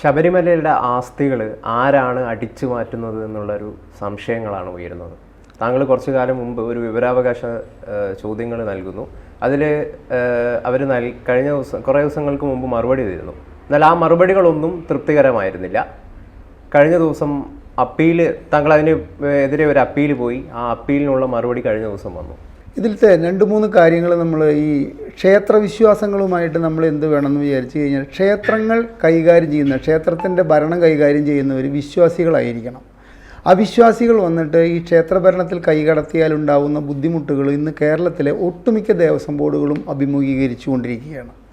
ശബരിമലയുടെ ആസ്തികൾ ആരാണ് അടിച്ചു മാറ്റുന്നത് എന്നുള്ളൊരു സംശയങ്ങളാണ് ഉയരുന്നത്. താങ്കൾ കുറച്ചു കാലം മുമ്പ് ഒരു വിവരാവകാശ ചോദ്യങ്ങൾ നൽകുന്നു. അതിൽ അവർ നൽ കഴിഞ്ഞ ദിവസം കുറേ ദിവസങ്ങൾക്ക് മുമ്പ് മറുപടി തരുന്നു. എന്നാൽ ആ മറുപടികളൊന്നും തൃപ്തികരമായിരുന്നില്ല. കഴിഞ്ഞ ദിവസം അപ്പീൽ താങ്കൾ അതിന് എതിരെ ഒരു അപ്പീൽ പോയി. ആ അപ്പീലിനുള്ള മറുപടി കഴിഞ്ഞ ദിവസം വന്നു. ഇതിലത്തെ രണ്ട് മൂന്ന് കാര്യങ്ങൾ നമ്മൾ ഈ ക്ഷേത്ര വിശ്വാസങ്ങളുമായിട്ട് നമ്മൾ എന്ത് വേണമെന്ന് വിചാരിച്ചു കഴിഞ്ഞാൽ ക്ഷേത്രങ്ങൾ കൈകാര്യം ചെയ്യുന്ന ക്ഷേത്രത്തിന്റെ ഭരണം കൈകാര്യം ചെയ്യുന്നവർ വിശ്വാസികളായിരിക്കണം. അവിശ്വാസികൾ വന്നിട്ട് ഈ ക്ഷേത്രഭരണത്തിൽ കൈകടത്തിയാൽ ഉണ്ടാകുന്ന ബുദ്ധിമുട്ടുകൾ ഇന്ന് കേരളത്തിലെ ഒട്ടുമിക്ക ദേവസ്വം ബോർഡുകളും അഭിമുഖീകരിച്ചുകൊണ്ടിരിക്കുകയാണ്.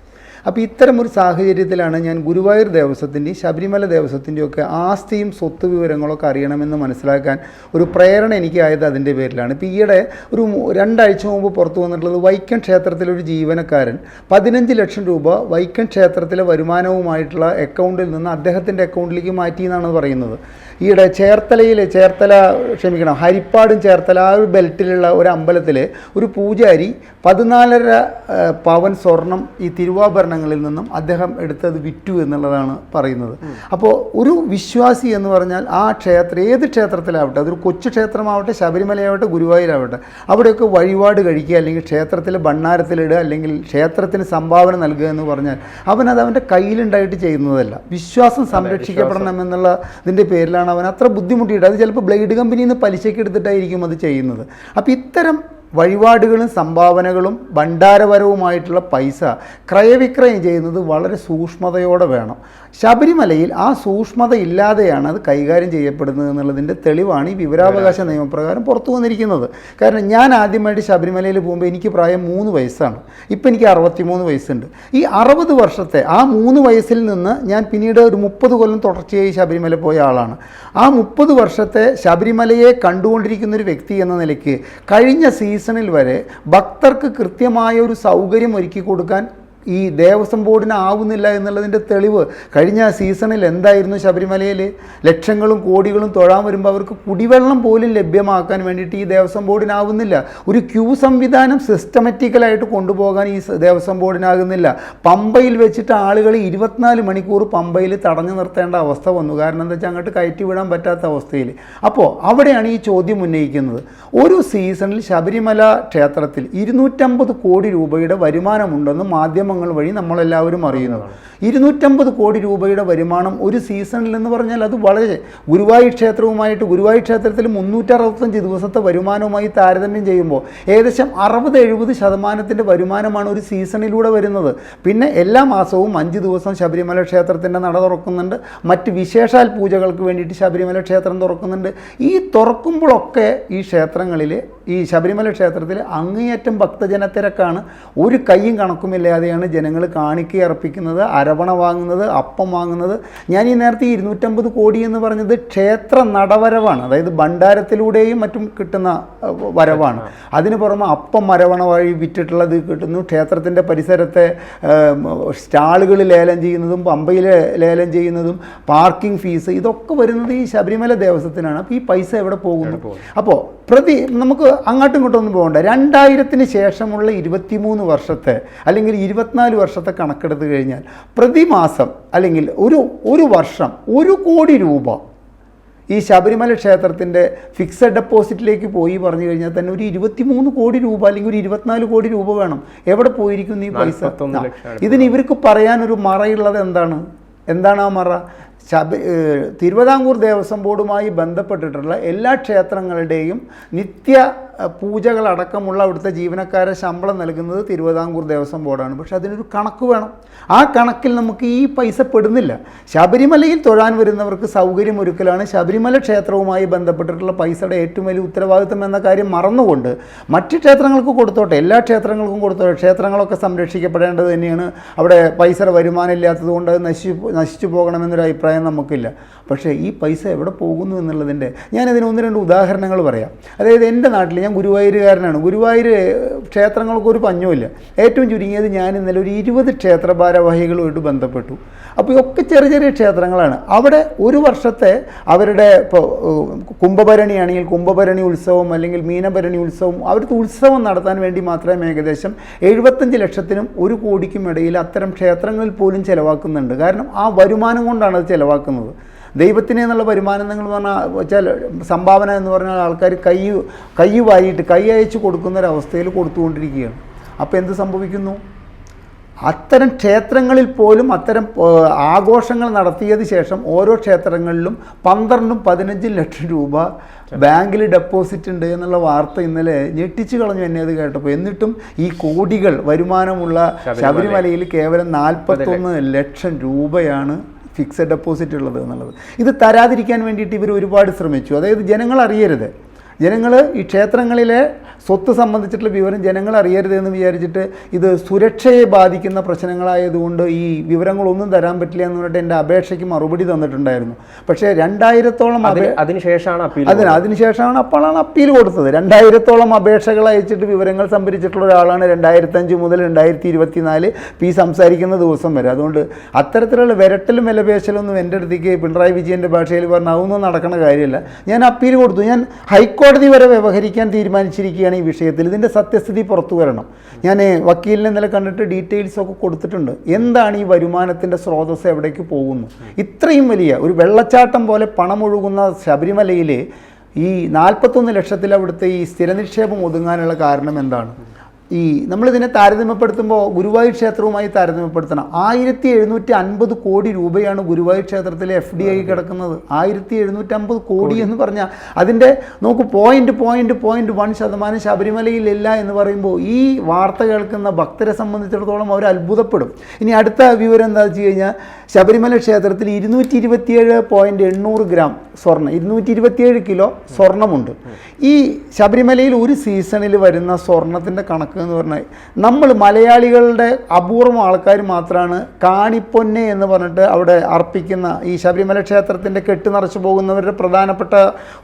അപ്പോൾ ഇത്തരം ഒരു സാഹചര്യത്തിലാണ് ഞാൻ ഗുരുവായൂർ ദേവസ്വത്തിന്റെയും ശബരിമല ദേവസ്വത്തിന്റെയും ഒക്കെ ആസ്തിയും സ്വത്ത് വിവരങ്ങളൊക്കെ അറിയണമെന്ന് മനസ്സിലാക്കാൻ ഒരു പ്രേരണ എനിക്കായത് അതിന്റെ പേരിലാണ്. ഇപ്പോൾ ഈയിടെ ഒരു രണ്ടാഴ്ച മുമ്പ് പുറത്തു വന്നിട്ടുള്ളത് വൈക്കം ക്ഷേത്രത്തിലെ ഒരു ജീവനക്കാരൻ പതിനഞ്ച് ലക്ഷം രൂപ വൈക്കം ക്ഷേത്രത്തിലെ വരുമാനവുമായിട്ടുള്ള അക്കൗണ്ടിൽ നിന്ന് അദ്ദേഹത്തിന്റെ അക്കൗണ്ടിലേക്ക് മാറ്റി എന്നാണ് പറയുന്നത്. ഈയിടെ ചേർത്തലയിൽ ചേർത്തല ക്ഷമിക്കണം ഹരിപ്പാടും ചേർത്തല ആ ഒരു ബെൽറ്റിലുള്ള ഒരു അമ്പലത്തിൽ ഒരു പൂജാരി പതിനാലര പവൻ സ്വർണം ഈ തിരുവാഭരണങ്ങളിൽ നിന്നും അദ്ദേഹം എടുത്തത് വിറ്റു എന്നുള്ളതാണ് പറയുന്നത്. അപ്പോൾ ഒരു വിശ്വാസി എന്ന് പറഞ്ഞാൽ ആ ക്ഷേത്രം ഏത് ക്ഷേത്രത്തിലാവട്ടെ അതൊരു കൊച്ചു ക്ഷേത്രമാവട്ടെ ശബരിമലയാവട്ടെ ഗുരുവായൂരാവട്ടെ അവിടെയൊക്കെ വഴിപാട് കഴിക്കുക അല്ലെങ്കിൽ ക്ഷേത്രത്തിൽ ഭണ്ണാരത്തിലിടുക അല്ലെങ്കിൽ ക്ഷേത്രത്തിന് സംഭാവന നൽകുക എന്ന് പറഞ്ഞാൽ അവനത് അവന്റെ കയ്യിലുണ്ടായിട്ട് ചെയ്യുന്നതല്ല. വിശ്വാസം സംരക്ഷിക്കപ്പെടണം എന്നുള്ള ഇതിന്റെ പേരിലാണ് അവൻ. അത്ര ബുദ്ധിമുട്ടിയിട്ട് അത് ചിലപ്പോൾ ബ്ലേഡ് കമ്പനിയിൽ നിന്ന് പലിശയ്ക്ക് എടുത്തിട്ടായിരിക്കും അത് ചെയ്യുന്നത്. അപ്പോൾ ഇത്തരം വഴിപാടുകളും സംഭാവനകളും ഭണ്ഡാരപരവുമായിട്ടുള്ള പൈസ ക്രയവിക്രയം ചെയ്യുന്നത് വളരെ സൂക്ഷ്മതയോടെ വേണം. ശബരിമലയിൽ ആ സൂക്ഷ്മത ഇല്ലാതെയാണ് അത് കൈകാര്യം ചെയ്യപ്പെടുന്നത് എന്നുള്ളതിന്റെ തെളിവാണ് ഈ വിവരാവകാശ. നിയമപ്രകാരം പുറത്തു വന്നിരിക്കുന്നത്. കാരണം ഞാൻ ആദ്യമായിട്ട് ശബരിമലയിൽ പോകുമ്പോൾ എനിക്ക് പ്രായം മൂന്ന് വയസ്സാണ്. ഇപ്പം എനിക്ക് അറുപത്തിമൂന്ന് വയസ്സുണ്ട്. ഈ അറുപത് വർഷത്തെ ആ മൂന്ന് വയസ്സിൽ നിന്ന് ഞാൻ പിന്നീട് ഒരു മുപ്പത് കൊല്ലം തുടർച്ചയായി ശബരിമല പോയ ആളാണ്. ആ മുപ്പത് വർഷത്തെ ശബരിമലയെ കണ്ടുകൊണ്ടിരിക്കുന്ന ഒരു വ്യക്തി എന്ന നിലയ്ക്ക് കഴിഞ്ഞ സീസണിൽ വരെ ഭക്തർക്ക് കൃത്യമായ ഒരു സൗകര്യം ഒരുക്കി കൊടുക്കാൻ ഈ ദേവസ്വം ബോർഡിന് ആവുന്നില്ല എന്നുള്ളതിന്റെ തെളിവ് കഴിഞ്ഞ സീസണിൽ എന്തായിരുന്നു ശബരിമലയിൽ? ലക്ഷങ്ങളും കോടികളും തൊഴാൻ വരുമ്പോൾ അവർക്ക് കുടിവെള്ളം പോലും ലഭ്യമാക്കാൻ വേണ്ടിയിട്ട് ഈ ദേവസ്വം ബോർഡിനാവുന്നില്ല. ഒരു ക്യൂ സംവിധാനം സിസ്റ്റമാറ്റിക്കലായിട്ട് കൊണ്ടുപോകാൻ ഈ ദേവസ്വം ബോർഡിനാകുന്നില്ല. പമ്പയിൽ വെച്ചിട്ട് ആളുകൾ ഇരുപത്തിനാല് മണിക്കൂർ പമ്പയിൽ തടഞ്ഞു നിർത്തേണ്ട അവസ്ഥ വന്നു. കാരണം എന്താ വെച്ചാൽ അങ്ങോട്ട് കയറ്റി വിടാൻ പറ്റാത്ത അവസ്ഥയിൽ. അപ്പോൾ അവിടെയാണ് ഈ ചോദ്യം ഉന്നയിക്കുന്നത്. ഒരു സീസണിൽ ശബരിമല ക്ഷേത്രത്തിൽ ഇരുന്നൂറ്റമ്പത് കോടി രൂപയുടെ വരുമാനമുണ്ടെന്ന് മാധ്യമങ്ങൾ വഴി നമ്മളെല്ലാവരും അറിയുന്നത് ഇരുന്നൂറ്റമ്പത് കോടി രൂപയുടെ വരുമാനം ഒരു സീസണിൽ എന്ന് പറഞ്ഞാൽ അത് വളരെ ഗുരുവായൂർ ക്ഷേത്രവുമായിട്ട് ഗുരുവായൂർ ക്ഷേത്രത്തിൽ മുന്നൂറ്ററുപത്തഞ്ച് ദിവസത്തെ വരുമാനവുമായി താരതമ്യം ചെയ്യുമ്പോൾ ഏകദേശം അറുപത് എഴുപത് ശതമാനത്തിന്റെ വരുമാനമാണ് ഒരു സീസണിലൂടെ വരുന്നത്. പിന്നെ എല്ലാ മാസവും അഞ്ച് ദിവസം ശബരിമല ക്ഷേത്രത്തിന്റെ നട തുറക്കുന്നുണ്ട്. മറ്റ് വിശേഷാൽ പൂജകൾക്ക് വേണ്ടിയിട്ട് ശബരിമല ക്ഷേത്രം തുറക്കുന്നുണ്ട്. ഈ തുറക്കുമ്പോഴൊക്കെ ഈ ക്ഷേത്രങ്ങളിൽ ഈ ശബരിമല ക്ഷേത്രത്തിൽ അങ്ങേയറ്റം ഭക്തജനത്തിരക്കാണ്. ഒരു കൈയും കണക്കുമില്ലാതെയാണ് ജനങ്ങൾ കാണിക്ക അർപ്പിക്കുന്നത് അരവണ വാങ്ങുന്നത് അപ്പം വാങ്ങുന്നത്. ഞാൻ ഈ നേരത്തെ ഇരുന്നൂറ്റമ്പത് കോടി എന്ന് പറഞ്ഞത് ക്ഷേത്ര നടവരവാണ്. അതായത് ഭണ്ഡാരത്തിലൂടെയും മറ്റും കിട്ടുന്ന വരവാണ്. അതിന് പുറമെ അപ്പം അരവണ വഴി വിറ്റിട്ടുള്ളത് കിട്ടുന്നു. ക്ഷേത്രത്തിന്റെ പരിസരത്തെ സ്റ്റാളുകൾ ലേലം ചെയ്യുന്നതും പമ്പയിൽ ലേലം ചെയ്യുന്നതും പാർക്കിംഗ് ഫീസ് ഇതൊക്കെ വരുന്നത് ഈ ശബരിമല ദേവസ്വത്തിനാണ്. അപ്പോൾ ഈ പൈസ എവിടെ പോകുന്നു? അപ്പോൾ പ്രതി നമുക്ക് അങ്ങോട്ടും ഇങ്ങോട്ടും ഒന്നും പോകണ്ട. രണ്ടായിരത്തിന് ശേഷമുള്ള ഇരുപത്തിമൂന്ന് വർഷത്തെ അല്ലെങ്കിൽ ഇരുപത്തിനാല് വർഷത്തെ കണക്കെടുത്ത് കഴിഞ്ഞാൽ പ്രതിമാസം അല്ലെങ്കിൽ ഒരു ഒരു വർഷം ഒരു കോടി രൂപ ഈ ശബരിമല ക്ഷേത്രത്തിന്റെ ഫിക്സഡ് ഡെപ്പോസിറ്റിലേക്ക് പോയി പറഞ്ഞു കഴിഞ്ഞാൽ തന്നെ ഒരു ഇരുപത്തിമൂന്ന് കോടി രൂപ അല്ലെങ്കിൽ ഒരു ഇരുപത്തിനാല് കോടി രൂപ വേണം. എവിടെ പോയിരിക്കുന്നു ഈ പൈസ? ഇതിന് ഇവർക്ക് പറയാനൊരു മറയുള്ളത് എന്താണ്? എന്താണ് ആ മറ? ശബ തിരുവിതാംകൂർ ദേവസ്വം ബോർഡുമായി ബന്ധപ്പെട്ടിട്ടുള്ള എല്ലാ ക്ഷേത്രങ്ങളുടെയും നിത്യ പൂജകളടക്കമുള്ള അവിടുത്തെ ജീവനക്കാരെ ശമ്പളം നൽകുന്നത് തിരുവിതാംകൂർ ദേവസ്വം ബോർഡാണ്. പക്ഷെ അതിനൊരു കണക്ക് വേണം. ആ കണക്കിൽ നമുക്ക് ഈ പൈസ പെടുന്നില്ല. ശബരിമലയിൽ തൊഴാൻ വരുന്നവർക്ക് സൗകര്യം ഒരുക്കലാണ്. ശബരിമല ക്ഷേത്രവുമായി ബന്ധപ്പെട്ടിട്ടുള്ള പൈസയുടെ ഏറ്റവും വലിയ ഉത്തരവാദിത്വം എന്ന കാര്യം മറന്നുകൊണ്ട് മറ്റ് ക്ഷേത്രങ്ങൾക്ക് കൊടുത്തോട്ടെ. എല്ലാ ക്ഷേത്രങ്ങൾക്കും കൊടുത്തോട്ടെ. ക്ഷേത്രങ്ങളൊക്കെ സംരക്ഷിക്കപ്പെടേണ്ടത് തന്നെയാണ്. അവിടെ പൈസയുടെ വരുമാനം ഇല്ലാത്തത് കൊണ്ട് അത് നശിച്ചു നശിച്ചു പോകണമെന്നൊരു അഭിപ്രായം അഭിപ്രായം നമുക്കില്ല. പക്ഷേ ഈ പൈസ എവിടെ പോകുന്നു എന്നുള്ളതിന്റെ ഞാനതിന് ഒന്ന് രണ്ട് ഉദാഹരണങ്ങൾ പറയാം. അതായത് എന്റെ നാട്ടിൽ ഞാൻ ഗുരുവായൂരുകാരനാണ്. ഗുരുവായൂർ ക്ഷേത്രങ്ങൾക്ക് ഒരു പഞ്ഞുമില്ല ഏറ്റവും ചുരുങ്ങിയത് ഞാൻ ഇന്നലെ ഒരു ഇരുപത് ക്ഷേത്ര ഭാരവാഹികളുമായിട്ട് ബന്ധപ്പെട്ടു. അപ്പോൾ ഒക്കെ ചെറിയ ചെറിയ ക്ഷേത്രങ്ങളാണ്. അവിടെ ഒരു വർഷത്തെ അവരുടെ ഇപ്പോൾ കുംഭഭരണിയാണെങ്കിൽ കുംഭഭരണി ഉത്സവം അല്ലെങ്കിൽ മീനഭരണി ഉത്സവം അവർക്ക് ഉത്സവം നടത്താൻ വേണ്ടി മാത്രമേ ഏകദേശം എഴുപത്തഞ്ച് ലക്ഷത്തിനും ഒരു കോടിക്കും ഇടയിൽ അത്തരം ക്ഷേത്രങ്ങളിൽ പോലും ചിലവാക്കുന്നുണ്ട്. കാരണം ആ വരുമാനം കൊണ്ടാണ് അത് ദൈവത്തിന് എന്നുള്ള വരുമാനം നിങ്ങൾ പറഞ്ഞാൽ വെച്ചാൽ സംഭാവന എന്ന് പറഞ്ഞാൽ ആൾക്കാർ കൈ കൈ വാരിയിട്ട് കൈ അയച്ച് കൊടുക്കുന്ന ഒരവസ്ഥയിൽ കൊടുത്തുകൊണ്ടിരിക്കുകയാണ്. അപ്പോൾ എന്ത് സംഭവിക്കുന്നു? അത്തരം ക്ഷേത്രങ്ങളിൽ പോലും അത്തരം ആഘോഷങ്ങൾ നടത്തിയത് ശേഷം ഓരോ ക്ഷേത്രങ്ങളിലും പന്ത്രണ്ടും പതിനഞ്ചും ലക്ഷം രൂപ ബാങ്കിൽ ഡെപ്പോസിറ്റ് ഉണ്ട് എന്നുള്ള വാർത്ത ഇന്നലെ ഞെട്ടിച്ചു കളഞ്ഞു എന്നെ അത് കേട്ടപ്പോൾ. എന്നിട്ടും ഈ കോടികൾ വരുമാനമുള്ള ശബരിമലയിൽ. കേവലം നാൽപ്പത്തൊന്ന് ലക്ഷം രൂപയാണ് ഫിക്സഡ് ഡെപ്പോസിറ്റ് ഉള്ളത് എന്നുള്ളത്. ഇത് തരാതിരിക്കാൻ വേണ്ടിയിട്ട് ഇവർ ഒരുപാട് ശ്രമിച്ചു. അതായത് ജനങ്ങൾ അറിയരുത്. ജനങ്ങൾ ഈ ക്ഷേത്രങ്ങളിലെ സ്വത്ത് സംബന്ധിച്ചിട്ടുള്ള വിവരം ജനങ്ങൾ അറിയരുതെന്ന് വിചാരിച്ചിട്ട് ഇത് സുരക്ഷയെ ബാധിക്കുന്ന പ്രശ്നങ്ങളായതുകൊണ്ട് ഈ വിവരങ്ങളൊന്നും തരാൻ പറ്റില്ല എന്ന് പറഞ്ഞിട്ട് എന്റെ അപേക്ഷയ്ക്ക് മറുപടി തന്നിട്ടുണ്ടായിരുന്നു. പക്ഷേ രണ്ടായിരത്തോളം അതിനുശേഷമാണ് അപ്പീൽ അതിന് അതിനുശേഷമാണ് അപ്പോഴാണ് അപ്പീൽ കൊടുത്തത്. രണ്ടായിരത്തോളം അപേക്ഷകൾ അയച്ചിട്ട് വിവരങ്ങൾ സംഭരിച്ചിട്ടുള്ള ഒരാളാണ് രണ്ടായിരത്തഞ്ച് മുതൽ രണ്ടായിരത്തി ഇരുപത്തിനാല് പി സംസാരിക്കുന്ന ദിവസം വരെ. അതുകൊണ്ട് അത്തരത്തിലുള്ള വിരട്ടലും വിലപേശലൊന്നും എന്റെ അടുത്തേക്ക് പിണറായി വിജയന്റെ ഭാഷയിൽ പറഞ്ഞാൽ അതൊന്നും നടക്കുന്ന കാര്യമല്ല. ഞാൻ അപ്പീൽ കൊടുത്തു. ഞാൻ ഹൈക്കോടതി വരെ വ്യവഹരിക്കാൻ തീരുമാനിച്ചിരിക്കുകയാണ് ഈ വിഷയത്തിൽ ഇതിന്റെ സത്യസ്ഥിതി പുറത്തു വരണം. ഞാൻ വക്കീലിനെ ഇന്നലെ കണ്ടിട്ട് ഡീറ്റെയിൽസ് ഒക്കെ കൊടുത്തിട്ടുണ്ട്. എന്താണ് ഈ വരുമാനത്തിന്റെ സ്രോതസ് എവിടേക്ക് പോകുന്നു? ഇത്രയും വലിയ ഒരു വെള്ളച്ചാട്ടം പോലെ പണമൊഴുകുന്ന ശബരിമലയിൽ ഈ നാൽപ്പത്തൊന്ന് ലക്ഷത്തിൽ അവിടുത്തെ ഈ സ്ഥിര നിക്ഷേപം ഒതുങ്ങാനുള്ള കാരണം എന്താണ്? ഈ നമ്മളിതിനെ താരതമ്യപ്പെടുത്തുമ്പോൾ ഗുരുവായൂർ ക്ഷേത്രവുമായി താരതമ്യപ്പെടുത്തണം. ആയിരത്തി എഴുന്നൂറ്റി അൻപത് കോടി രൂപയാണ് ഗുരുവായൂർ ക്ഷേത്രത്തിലെ എഫ് ഡി ഐ കിടക്കുന്നത്. ആയിരത്തി എഴുന്നൂറ്റി അമ്പത് കോടി. എന്ന് പറഞ്ഞാൽ അതിന്റെ നോക്ക് പോയിന്റ് പോയിന്റ് പോയിന്റ് വൺ ശതമാനം ശബരിമലയിലില്ല എന്ന് പറയുമ്പോൾ ഈ വാർത്ത കേൾക്കുന്ന ഭക്തരെ സംബന്ധിച്ചിടത്തോളം അവർ അത്ഭുതപ്പെടും. ഇനി അടുത്ത വിവരം എന്താ വെച്ച് കഴിഞ്ഞാൽ ശബരിമല ക്ഷേത്രത്തിൽ ഇരുന്നൂറ്റി ഇരുപത്തിയേഴ് പോയിന്റ് എണ്ണൂറ് ഗ്രാം സ്വർണം ഇരുന്നൂറ്റി ഇരുപത്തിയേഴ് കിലോ സ്വർണമുണ്ട് ഈ ശബരിമലയിൽ ഒരു സീസണിൽ വരുന്ന സ്വർണത്തിന്റെ കണക്ക് എന്ന് പറഞ്ഞാൽ നമ്മൾ മലയാളികളുടെ അപൂർവം ആൾക്കാർ മാത്രമാണ് കാണിപ്പൊന്നെ എന്ന് പറഞ്ഞിട്ട് അവിടെ അർപ്പിക്കുന്ന ഈ ശബരിമല ക്ഷേത്രത്തിന്റെ കെട്ട് നിറച്ചു പോകുന്നവരുടെ പ്രധാനപ്പെട്ട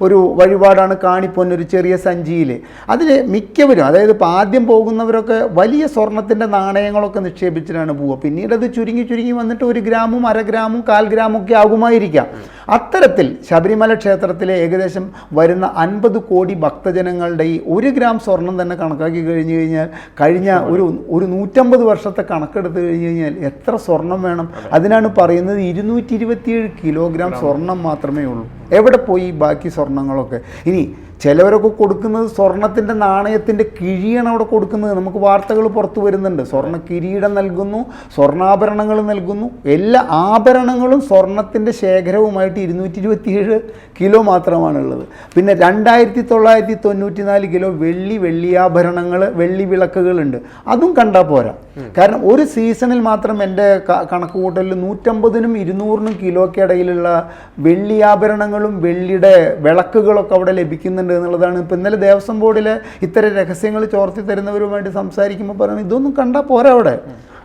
ഒരു വഴിപാടാണ് കാണിപ്പൊന്ന് ഒരു ചെറിയ സഞ്ചിയിൽ. അതിൽ മിക്കവരും അതായത് ഇപ്പോൾ ആദ്യം പോകുന്നവരൊക്കെ വലിയ സ്വർണത്തിന്റെ നാണയങ്ങളൊക്കെ നിക്ഷേപിച്ചിട്ടാണ് പോവുക. പിന്നീട് അത് ചുരുങ്ങി ചുരുങ്ങി വന്നിട്ട് ഒരു ഗ്രാമും അര ഗ്രാമും കാൽ ഗ്രാമും ഒക്കെ ആകുമായിരിക്കാം. അത്തരത്തിൽ ശബരിമല ക്ഷേത്രത്തിലെ ഏകദേശം വരുന്ന അൻപത് കോടി ഭക്തജനങ്ങളുടെ ഈ ഒരു ഗ്രാം സ്വർണം തന്നെ കണക്കാക്കി കഴിഞ്ഞു കഴിഞ്ഞാൽ കഴിഞ്ഞ ഒരു ഒരു നൂറ്റമ്പത് വർഷത്തെ കണക്കെടുത്ത് കഴിഞ്ഞ് കഴിഞ്ഞാൽ എത്ര സ്വർണം വേണം? അതിനാണ് പറയുന്നത് ഇരുന്നൂറ്റി ഇരുപത്തിയേഴ് കിലോഗ്രാം സ്വർണം മാത്രമേ ഉള്ളൂ. എവിടെ പോയി ബാക്കി സ്വർണങ്ങളൊക്കെ? ഇനി ചിലവരൊക്കെ കൊടുക്കുന്നത് സ്വർണത്തിന്റെ നാണയത്തിന്റെ കിഴിയാണ് അവിടെ കൊടുക്കുന്നത്. നമുക്ക് വാർത്തകൾ പുറത്തു വരുന്നുണ്ട്. സ്വർണ കിരീടം നൽകുന്നു സ്വർണാഭരണങ്ങൾ നൽകുന്നു. എല്ലാ ആഭരണങ്ങളും സ്വർണത്തിന്റെ ശേഖരവുമായിട്ട് ഇരുന്നൂറ്റി ഇരുപത്തിയേഴ് കിലോ മാത്രമാണുള്ളത്. പിന്നെ രണ്ടായിരത്തി തൊള്ളായിരത്തി തൊണ്ണൂറ്റി നാല് കിലോ വെള്ളി വെള്ളിയാഭരണങ്ങൾ വെള്ളി വിളക്കുകളുണ്ട്. അതും കണ്ടാൽ പോരാ. കാരണം ഒരു സീസണിൽ മാത്രം എന്റെ ക- കണക്ക് കൂട്ടലിൽ നൂറ്റമ്പതിനും ഇരുന്നൂറിനും കിലോയ്ക്കിടയിലുള്ള വെള്ളിയാഭരണങ്ങളും വെള്ളിയുടെ വിളക്കുകളൊക്കെ അവിടെ ലഭിക്കുന്നുണ്ട്. എന്നുള്ളതാണ്. ഇപ്പം ഇന്നലെ ദേവസ്വം ബോർഡിലെ ഇത്തരം രഹസ്യങ്ങൾ ചോർത്തി തരുന്നവരുമായിട്ട് സംസാരിക്കുമ്പോൾ പറയുന്നത് ഇതൊന്നും കണ്ടാൽ പോരാ അവിടെ.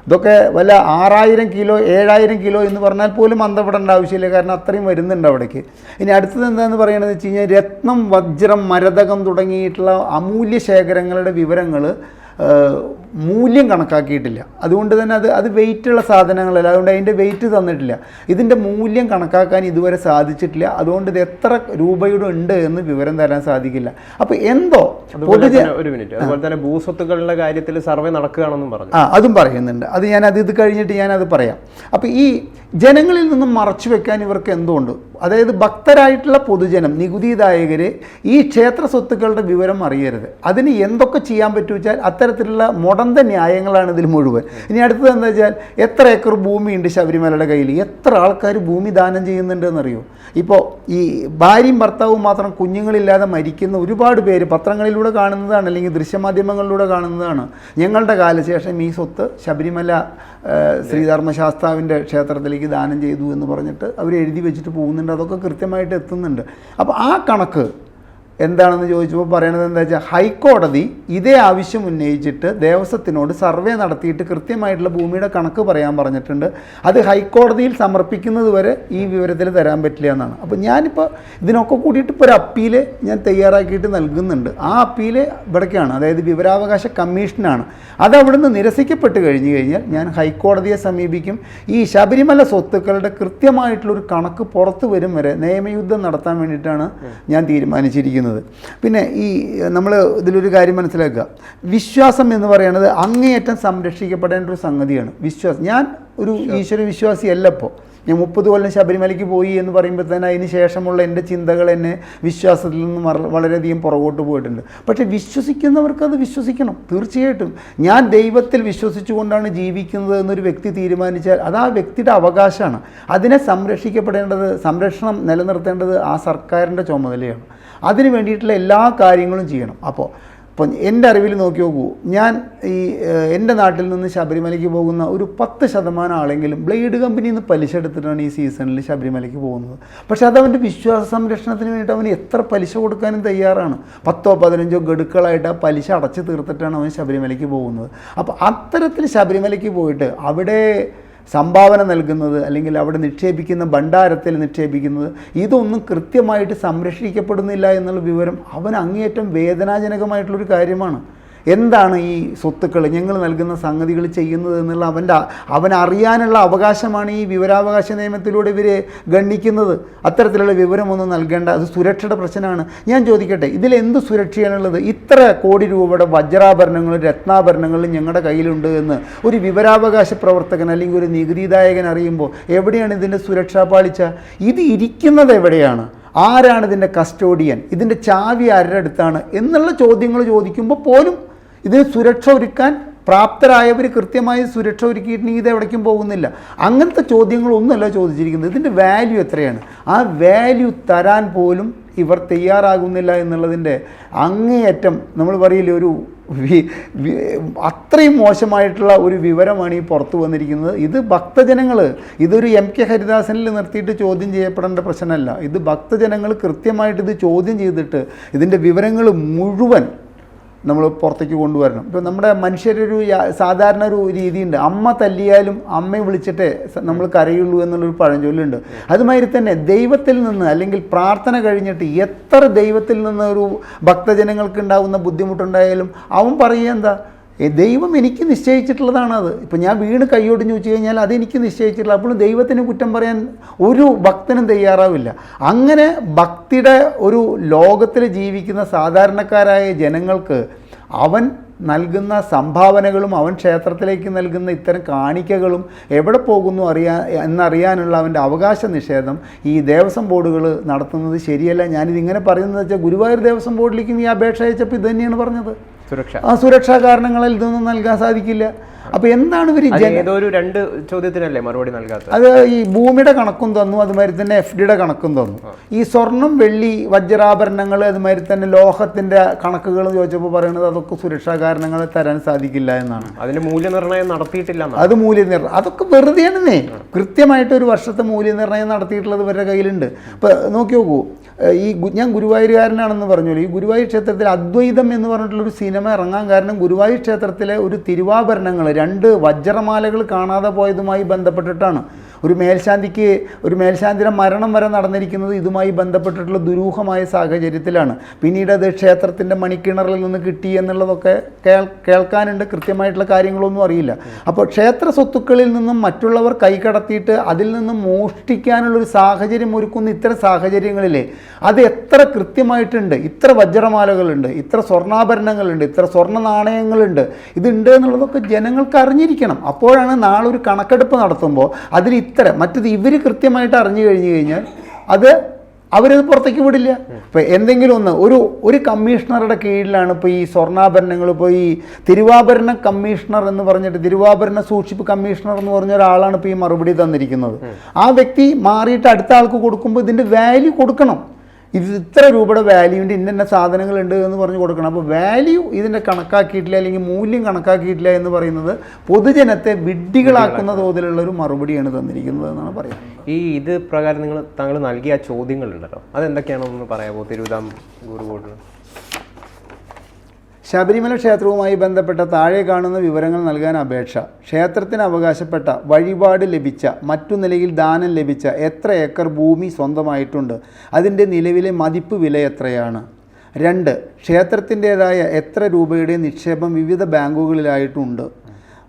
ഇതൊക്കെ വല്ല ആറായിരം കിലോ ഏഴായിരം കിലോ എന്ന് പറഞ്ഞാൽ പോലും അന്തപ്പെടേണ്ട ആവശ്യമില്ല. കാരണം അത്രയും വരുന്നുണ്ട് അവിടേക്ക്. ഇനി അടുത്തത് എന്താണെന്ന് പറയുന്നത് വെച്ച് കഴിഞ്ഞാൽ രത്നം വജ്രം മരതകം തുടങ്ങിയിട്ടുള്ള അമൂല്യ ശേഖരങ്ങളുടെ വിവരങ്ങൾ മൂല്യം കണക്കാക്കിയിട്ടില്ല. അതുകൊണ്ട് തന്നെ അത് അത് വെയിറ്റുള്ള സാധനങ്ങളല്ല. അതുകൊണ്ട് അതിന്റെ വെയിറ്റ് തന്നിട്ടില്ല. ഇതിന്റെ മൂല്യം കണക്കാക്കാൻ ഇതുവരെ സാധിച്ചിട്ടില്ല. അതുകൊണ്ട് ഇത് എത്ര രൂപയുടെ ഉണ്ട് എന്ന് വിവരം തരാൻ സാധിക്കില്ല. അപ്പോൾ എന്തോ ഒരു മിനിറ്റ് അതുപോലെ തന്നെ ഭൂസ്വത്തുക്കളുടെ കാര്യത്തിൽ സർവേ നടക്കുകയാണെന്നും പറഞ്ഞു. ആ അതും പറയുന്നുണ്ട്. അത് ഞാൻ അത് ഇത് കഴിഞ്ഞിട്ട് ഞാനത് പറയാം. അപ്പോൾ ഈ ജനങ്ങളിൽ നിന്നും മറച്ചു വെക്കാൻ ഇവർക്ക് എന്തുകൊണ്ട് അതായത് ഭക്തരായിട്ടുള്ള പൊതുജനം നികുതിദായകർ ഈ ക്ഷേത്ര സ്വത്തുക്കളുടെ വിവരം അറിയരുത്. അതിന് എന്തൊക്കെ ചെയ്യാൻ പറ്റുവെച്ചാൽ അത്തരത്തിലുള്ള അത്തരത്തിലുള്ള മുടന്ത ന്യായങ്ങളാണ് ഇതിൽ മുഴുവൻ. ഇനി അടുത്തത് എന്താ വെച്ചാൽ എത്ര ഏക്കർ ഭൂമിയുണ്ട് ശബരിമലയുടെ കയ്യിൽ? എത്ര ആൾക്കാർ ഭൂമി ദാനം ചെയ്യുന്നുണ്ടെന്ന് അറിയോ ഇപ്പോൾ ഈ ഭാര്യയും ഭർത്താവും മാത്രം കുഞ്ഞുങ്ങളില്ലാതെ മരിക്കുന്ന ഒരുപാട് പേര് പത്രങ്ങളിലൂടെ കാണുന്നതാണ് അല്ലെങ്കിൽ ദൃശ്യമാധ്യമങ്ങളിലൂടെ കാണുന്നതാണ്. ഞങ്ങളുടെ കാലശേഷം ഈ സ്വത്ത് ശബരിമല ശ്രീധർമ്മശാസ്താവിന്റെ ക്ഷേത്രത്തിലേക്ക് ദാനം ചെയ്തു എന്ന് പറഞ്ഞിട്ട് അവർ എഴുതി വെച്ചിട്ട് പോകുന്നുണ്ട്. അതൊക്കെ കൃത്യമായിട്ട് എത്തുന്നുണ്ട്. അപ്പോൾ ആ കണക്ക് എന്താണെന്ന് ചോദിച്ചപ്പോൾ പറയണത് എന്താ വെച്ചാൽ ഹൈക്കോടതി ഇതേ ആവശ്യം ഉന്നയിച്ചിട്ട് ദേവസ്വത്തിനോട് സർവേ നടത്തിയിട്ട് കൃത്യമായിട്ടുള്ള ഭൂമിയുടെ കണക്ക് പറയാൻ പറഞ്ഞിട്ടുണ്ട്. അത് ഹൈക്കോടതിയിൽ സമർപ്പിക്കുന്നത് വരെ ഈ വിവരത്തിൽ തരാൻ പറ്റില്ല എന്നാണ്. അപ്പോൾ ഞാനിപ്പോൾ ഇതിനൊക്കെ കൂടിയിട്ട് ഇപ്പോൾ ഒരു അപ്പീൽ ഞാൻ തയ്യാറാക്കിയിട്ട് നൽകുന്നുണ്ട്. ആ അപ്പീൽ ഇവിടേക്കാണ്. അതായത് വിവരാവകാശ കമ്മീഷനാണ്. അത് അവിടുന്ന് നിരസിക്കപ്പെട്ട് കഴിഞ്ഞു കഴിഞ്ഞാൽ ഞാൻ ഹൈക്കോടതിയെ സമീപിക്കും. ഈ ശബരിമല സ്വത്തുക്കളുടെ കൃത്യമായിട്ടുള്ളൊരു കണക്ക് പുറത്തു വരും വരെ നിയമയുദ്ധം നടത്താൻ വേണ്ടിയിട്ടാണ് ഞാൻ തീരുമാനിച്ചിരിക്കുന്നത്. പിന്നെ ഈ നമ്മൾ ഇതിലൊരു കാര്യം മനസ്സിലാക്കുക. വിശ്വാസം എന്ന് പറയുന്നത് അങ്ങേയറ്റം സംരക്ഷിക്കപ്പെടേണ്ട ഒരു സംഗതിയാണ്. വിശ്വാസം. ഞാൻ ഒരു ഈശ്വര വിശ്വാസിയല്ല ഇപ്പോൾ ഞാൻ മുപ്പത് കൊല്ലം ശബരിമലയ്ക്ക് പോയി എന്ന് പറയുമ്പോൾ തന്നെ അതിന് ശേഷമുള്ള എന്റെ ചിന്തകൾ എന്നെ വിശ്വാസത്തിൽ നിന്ന് വളരെയധികം പുറകോട്ട് പോയിട്ടുണ്ട്. പക്ഷേ വിശ്വസിക്കുന്നവർക്ക് അത് വിശ്വസിക്കണം. തീർച്ചയായിട്ടും. ഞാൻ ദൈവത്തിൽ വിശ്വസിച്ചുകൊണ്ടാണ് ജീവിക്കുന്നത് എന്നൊരു വ്യക്തി തീരുമാനിച്ചാൽ അത് ആ വ്യക്തിയുടെ അവകാശമാണ്. അതിനെ സംരക്ഷിക്കപ്പെടേണ്ടത് സംരക്ഷണം നിലനിർത്തേണ്ടത് ആ സർക്കാരിന്റെ ചുമതലയാണ്. അതിന് വേണ്ടിയിട്ടുള്ള എല്ലാ കാര്യങ്ങളും ചെയ്യണം. അപ്പോൾ ഇപ്പം എന്റെ അറിവിൽ നോക്കി നോക്കൂ. ഞാൻ ഈ എന്റെ നാട്ടിൽ നിന്ന് ശബരിമലയ്ക്ക് പോകുന്ന ഒരു പത്ത് ശതമാനം ആളെങ്കിലും ബ്ലേഡ് കമ്പനിയിൽ നിന്ന് പലിശ എടുത്തിട്ടാണ് ഈ സീസണിൽ ശബരിമലയ്ക്ക് പോകുന്നത്. പക്ഷേ അത് അവന്റെ വിശ്വാസ സംരക്ഷണത്തിന് വേണ്ടിയിട്ട് അവന് എത്ര പലിശ കൊടുക്കാനും തയ്യാറാണ്. പത്തോ പതിനഞ്ചോ ഗഡുക്കളായിട്ട് ആ പലിശ അടച്ചു തീർത്തിട്ടാണ് അവൻ ശബരിമലയ്ക്ക് പോകുന്നത്. അപ്പോൾ അത്തരത്തിൽ ശബരിമലയ്ക്ക് പോയിട്ട് അവിടെ സംഭാവന നൽകുന്നത് അല്ലെങ്കിൽ അവിടെ നിക്ഷേപിക്കുന്ന ഭണ്ഡാരത്തിൽ നിക്ഷേപിക്കുന്നത് ഇതൊന്നും കൃത്യമായിട്ട് സംരക്ഷിക്കപ്പെടുന്നില്ല എന്നുള്ള വിവരം അവൻ അങ്ങേയറ്റം വേദനാജനകമായിട്ടുള്ളൊരു കാര്യമാണ്. എന്താണ് ഈ സ്വത്തുക്കൾ ഞങ്ങൾ നൽകുന്ന സംഗതികൾ ചെയ്യുന്നത് എന്നുള്ള അവന്റെ അവൻ അറിയാനുള്ള അവകാശമാണ് ഈ വിവരാവകാശ നിയമത്തിലൂടെ ഇവർ ഗണ്ണിക്കുന്നത് അത്തരത്തിലുള്ള വിവരമൊന്നും നൽകേണ്ട അത് സുരക്ഷയുടെ പ്രശ്നമാണ്. ഞാൻ ചോദിക്കട്ടെ ഇതിൽ എന്ത് സുരക്ഷയാണുള്ളത്? ഇത്ര കോടി രൂപയുടെ വജ്രാഭരണങ്ങളും രത്നാഭരണങ്ങളും ഞങ്ങളുടെ കയ്യിലുണ്ട് എന്ന് ഒരു വിവരാവകാശ പ്രവർത്തകൻ അല്ലെങ്കിൽ ഒരു നികുതിദായകൻ അറിയുമ്പോൾ എവിടെയാണ് ഇതിന്റെ സുരക്ഷാ പാളിച്ച? ഇത് ഇരിക്കുന്നത് എവിടെയാണ്? ആരാണ് ഇതിന്റെ കസ്റ്റോഡിയൻ? ഇതിന്റെ ചാവി ആരുടെ അടുത്താണ്? എന്നുള്ള ചോദ്യങ്ങൾ ചോദിക്കുമ്പോൾ പോലും ഇതിന് സുരക്ഷ ഒരുക്കാൻ പ്രാപ്തരായവർ കൃത്യമായി സുരക്ഷ ഒരുക്കിയിട്ടുണ്ടെങ്കിൽ ഇത് എവിടേക്കും പോകുന്നില്ല. അങ്ങനത്തെ ചോദ്യങ്ങളൊന്നുമല്ല ചോദിച്ചിരിക്കുന്നത്. ഇതിന്റെ വാല്യൂ എത്രയാണ്? ആ വാല്യൂ തരാൻ പോലും ഇവർ തയ്യാറാകുന്നില്ല എന്നുള്ളതിന്റെ അങ്ങേയറ്റം നമ്മൾ പറയില്ലേ ഒരു അത്രയും മോശമായിട്ടുള്ള ഒരു വിവരമാണ് ഈ പുറത്തു വന്നിരിക്കുന്നത്. ഇത് ഭക്തജനങ്ങൾ ഇതൊരു എം കെ ഹരിദാസനിൽ നിർത്തിയിട്ട് ചോദ്യം ചെയ്യപ്പെടേണ്ട പ്രശ്നമല്ല. ഇത് ഭക്തജനങ്ങൾ കൃത്യമായിട്ട് ഇത് ചോദ്യം ചെയ്തിട്ട് ഇതിന്റെ വിവരങ്ങൾ മുഴുവൻ നമ്മൾ പുറത്തേക്ക് കൊണ്ടുവരണം. ഇപ്പോൾ നമ്മുടെ മനുഷ്യരൊരു സാധാരണ ഒരു രീതിയുണ്ട്. അമ്മ തല്ലിയാലും അമ്മയെ വിളിച്ചിട്ടേ നമ്മൾ കരയുള്ളൂ എന്നുള്ളൊരു പഴഞ്ചൊല്ലുണ്ട്. അതുമാതിരി തന്നെ ദൈവത്തിൽ നിന്ന് അല്ലെങ്കിൽ പ്രാർത്ഥന കഴിഞ്ഞിട്ട് എത്ര ദൈവത്തിൽ നിന്ന് ഒരു ഭക്തജനങ്ങൾക്ക് ഉണ്ടാകുന്ന ബുദ്ധിമുട്ടുണ്ടായാലും അവൻ പറയുക എന്താ? "ഏ, ദൈവം എനിക്ക് നിശ്ചയിച്ചിട്ടുള്ളതാണത് ഇപ്പം ഞാൻ വീണ് കൈയൊടിഞ്ഞു വെച്ച് കഴിഞ്ഞാൽ അത് എനിക്ക് നിശ്ചയിച്ചിട്ടുള്ള അപ്പോൾ ദൈവത്തിന് കുറ്റം പറയാൻ ഒരു ഭക്തനും തയ്യാറാവില്ല. അങ്ങനെ ഭക്തിയുടെ ഒരു ലോകത്തിൽ ജീവിക്കുന്ന സാധാരണക്കാരായ ജനങ്ങൾക്ക് അവൻ നൽകുന്ന സംഭാവനകളും അവൻ ക്ഷേത്രത്തിലേക്ക് നൽകുന്ന ഇത്തരം കാണിക്കകളും എവിടെ പോകുന്നു അറിയാൻ എന്നറിയാനുള്ള അവന്റെ അവകാശ നിഷേധം ഈ ദേവസ്വം ബോർഡുകൾ നടത്തുന്നത് ശരിയല്ല. ഞാനിതിങ്ങനെ പറയുന്നത് വെച്ചാൽ ഗുരുവായൂർ ദേവസ്വം ബോർഡിലേക്കും ഈ അപേക്ഷ അയച്ചപ്പോൾ ഇത് തന്നെയാണ് പറഞ്ഞത്. സുരക്ഷ. ആ സുരക്ഷാ കാരണങ്ങളിൽ ഇതൊന്നും നൽകാൻ സാധിക്കില്ല. അപ്പോൾ എന്താണ് ഇവർ രണ്ട് ചോദ്യത്തിനല്ലേ മറുപടി നൽകാത്തത്? അത് ഈ ഭൂമിയുടെ കണക്കും തന്നു അതുമാതിരി തന്നെ എഫ് ഡിയുടെ കണക്കും തന്നു. ഈ സ്വർണം വെള്ളി വജ്രാഭരണങ്ങൾ അതുമാതിരി തന്നെ ലോഹത്തിന്റെ കണക്കുകൾ ചോദിച്ചപ്പോൾ പറയുന്നത് അതൊക്കെ സുരക്ഷാ കാരണങ്ങൾ തരാൻ സാധിക്കില്ല എന്നാണ്. അതിന്റെ മൂല്യനിർണയം നടത്തിയിട്ടില്ല. അത് മൂല്യനിർണയം അതൊക്കെ വെറുതെയാണെന്നേ കൃത്യമായിട്ട് ഒരു വർഷത്തെ മൂല്യനിർണയം നടത്തിയിട്ടുള്ളത് ഇവരുടെ കയ്യിലുണ്ട്. ഇപ്പോൾ നോക്കി നോക്കൂ. ഈ ഞാൻ ഗുരുവായൂരുകാരനാണെന്ന് പറഞ്ഞോളൂ ഈ ഗുരുവായൂർ ക്ഷേത്രത്തിൽ അദ്വൈതം എന്ന് പറഞ്ഞിട്ടുള്ളൊരു സിനിമ ഇറങ്ങാൻ കാരണം ഗുരുവായൂർ ക്ഷേത്രത്തിലെ ഒരു തിരുവാഭരണങ്ങൾ രണ്ട് വജ്രമാലകൾ കാണാതെ പോയതുമായി ബന്ധപ്പെട്ടിട്ടാണ്. ഒരു മേൽശാന്തിക്ക് ഒരു മേൽശാന്തിയുടെ മരണം വരെ നടന്നിരിക്കുന്നത് ഇതുമായി ബന്ധപ്പെട്ടിട്ടുള്ള ദുരൂഹമായ സാഹചര്യത്തിലാണ്. പിന്നീട് അത് ക്ഷേത്രത്തിന്റെ മണിക്കിണറിൽ നിന്ന് കിട്ടി എന്നുള്ളതൊക്കെ കേൾ കേൾക്കാനുണ്ട്. കൃത്യമായിട്ടുള്ള കാര്യങ്ങളൊന്നും അറിയില്ല. അപ്പോൾ ക്ഷേത്ര സ്വത്തുക്കളിൽ നിന്നും മറ്റുള്ളവർ കൈകടത്തിയിട്ട് അതിൽ നിന്നും മോഷ്ടിക്കാനുള്ളൊരു സാഹചര്യം ഒരുക്കുന്ന ഇത്തരം സാഹചര്യങ്ങളിലെ അത് എത്ര കൃത്യമായിട്ടുണ്ട്? ഇത്ര വജ്രമാലകളുണ്ട് ഇത്ര സ്വർണാഭരണങ്ങളുണ്ട് ഇത്ര സ്വർണ നാണയങ്ങളുണ്ട് ഇതുണ്ട് എന്നുള്ളതൊക്കെ ജനങ്ങൾക്ക് അറിഞ്ഞിരിക്കണം. അപ്പോഴാണ് നാളെ ഒരു കണക്കെടുപ്പ് നടത്തുമ്പോൾ അതിൽ ഇത്ര മറ്റത് ഇവർ കൃത്യമായിട്ട് അറിഞ്ഞു കഴിഞ്ഞു കഴിഞ്ഞാൽ അത് അവരത് പുറത്തേക്ക് വിടില്ല. ഇപ്പം എന്തെങ്കിലും ഒന്ന് ഒരു ഒരു കമ്മീഷണറുടെ കീഴിലാണ് ഇപ്പോൾ ഈ സ്വർണാഭരണങ്ങൾ ഇപ്പോൾ ഈ തിരുവാഭരണ കമ്മീഷണർ എന്ന് പറഞ്ഞിട്ട് തിരുവാഭരണ സൂക്ഷിപ്പ് കമ്മീഷണർ എന്ന് പറഞ്ഞ ഒരാളാണ് ഇപ്പോൾ ഈ മറുപടി തന്നിരിക്കുന്നത്. ആ വ്യക്തി മാറിയിട്ട് അടുത്ത ആൾക്ക് കൊടുക്കുമ്പോൾ ഇതിന്റെ വാല്യൂ കൊടുക്കണം. ഇത് ഇത്ര രൂപയുടെ വാല്യൂവിന്റെ ഇന്ന സാധനങ്ങളുണ്ട് എന്ന് പറഞ്ഞു കൊടുക്കണം. അപ്പോൾ വാല്യൂ ഇതിന്റെ കണക്കാക്കിയിട്ടില്ല അല്ലെങ്കിൽ മൂല്യം കണക്കാക്കിയിട്ടില്ല എന്ന് പറയുന്നത് പൊതുജനത്തെ വിഡ്ഢികളാക്കുന്ന തോതിലുള്ള ഒരു മറുപടിയാണ് തന്നിരിക്കുന്നത് എന്നാണ് പറയുന്നത്. ഈ ഇത് പ്രകാരം നിങ്ങൾ താങ്കൾ നൽകിയ ആ ചോദ്യങ്ങളുണ്ടല്ലോ. അതെന്തൊക്കെയാണെന്ന് പറയാമോ? തിരുവിതാം ബോർഡിന് ശബരിമല ക്ഷേത്രവുമായി ബന്ധപ്പെട്ട താഴെ കാണുന്ന വിവരങ്ങൾ നൽകാൻ അപേക്ഷ. ക്ഷേത്രത്തിന് അവകാശപ്പെട്ട വഴിപാട് ലഭിച്ച മറ്റു നിലയിൽ ദാനം ലഭിച്ച എത്ര ഏക്കർ ഭൂമി സ്വന്തമായിട്ടുണ്ട്? അതിന്റെ നിലവിലെ മതിപ്പ് വില എത്രയാണ്? രണ്ട് ക്ഷേത്രത്തിന്റേതായ എത്ര രൂപയുടെ നിക്ഷേപം വിവിധ ബാങ്കുകളിലായിട്ടുണ്ട്?